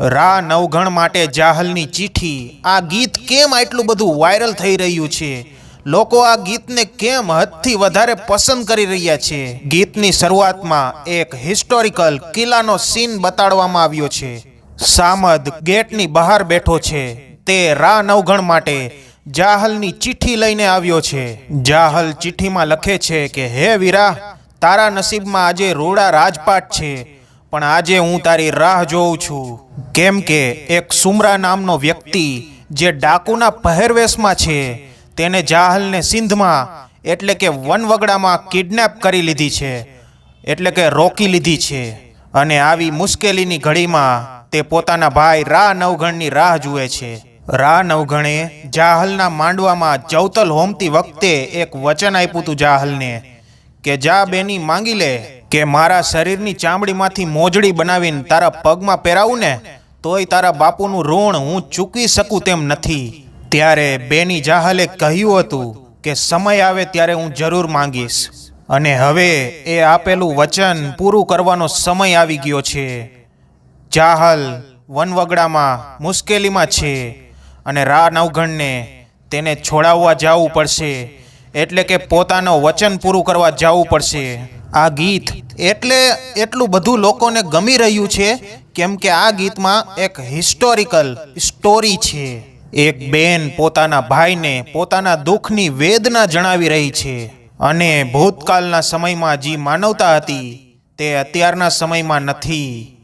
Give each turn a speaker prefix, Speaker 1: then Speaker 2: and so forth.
Speaker 1: રા નવઘણ માટે જાહલની ચીઠી આ ગીત કેમ આટલું બધું વાયરલ થઈ રહ્યું છે? લોકો આ ગીતને કેમ હદથી વધારે પસંદ કરી રહ્યા છે? ગીતની શરૂઆતમાં એક હિસ્ટોરિકલ કિલ્લાનો સીન બતાડવામાં આવ્યો છે. સામદ ગેટની બહાર બેઠો છે. તે રા નવઘણ માટે જાહલની ચિઠ્ઠી લઈને આવ્યો છે. જાહલ ચિઠ્ઠીમાં લખે છે કે, હે વીરા, તારા નસીબમાં આજે રોડા રાજપાટ છે. પણ આજે હું તારી રાહ જોઉં છું. કેમ કે એક સુમરા નામનો વ્યક્તિ જે ડાકુના પહેરવેશમાં છે, તેને જાહલને સિંધમાં, એટલે કે વનવગડામાં કિડનેપ કરી લીધી છે, એટલે કે રોકી લીધી છે. અને આવી મુશ્કેલીની ઘડીમાં તે પોતાના ભાઈ રા નવઘણની રાહ જુએ છે. રા નવઘણે જાહલના માંડવામાં ચૌતલ હોમતી વખતે એક વચન આપ્યું હતું જાહલને. કે જા બેની માંગી લે, કે મારા શરીરની ચામડીમાંથી મોજડી બનાવીને તારા પગમાં પહેરાવું ને, તોય તારા બાપુનું ઋણ હું ચૂકવી શકું તેમ નથી. ત્યારે બેની જાહલે કહ્યું હતું કે સમય આવે ત્યારે હું જરૂર માંગીશ. અને હવે એ આપેલું વચન પૂરું કરવાનો સમય આવી ગયો છે. જાહલ વનવગડામાં મુશ્કેલીમાં છે અને રા નવઘણને તેને છોડાવવા જવું પડશે. એટલે કે પોતાનું વચન પૂરું કરવા જવું પડશે. આ ગીત એટલે એટલું બધું લોકોને ગમી રહ્યું છે, કેમ કે આ ગીતમાં એક હિસ્ટોરિકલ સ્ટોરી છે. એક બેન પોતાના ભાઈને પોતાના દુઃખની વેદના જણાવી રહી છે અને ભૂતકાળના સમયમાં જે માનવતા હતી તે અત્યારના સમયમાં નથી.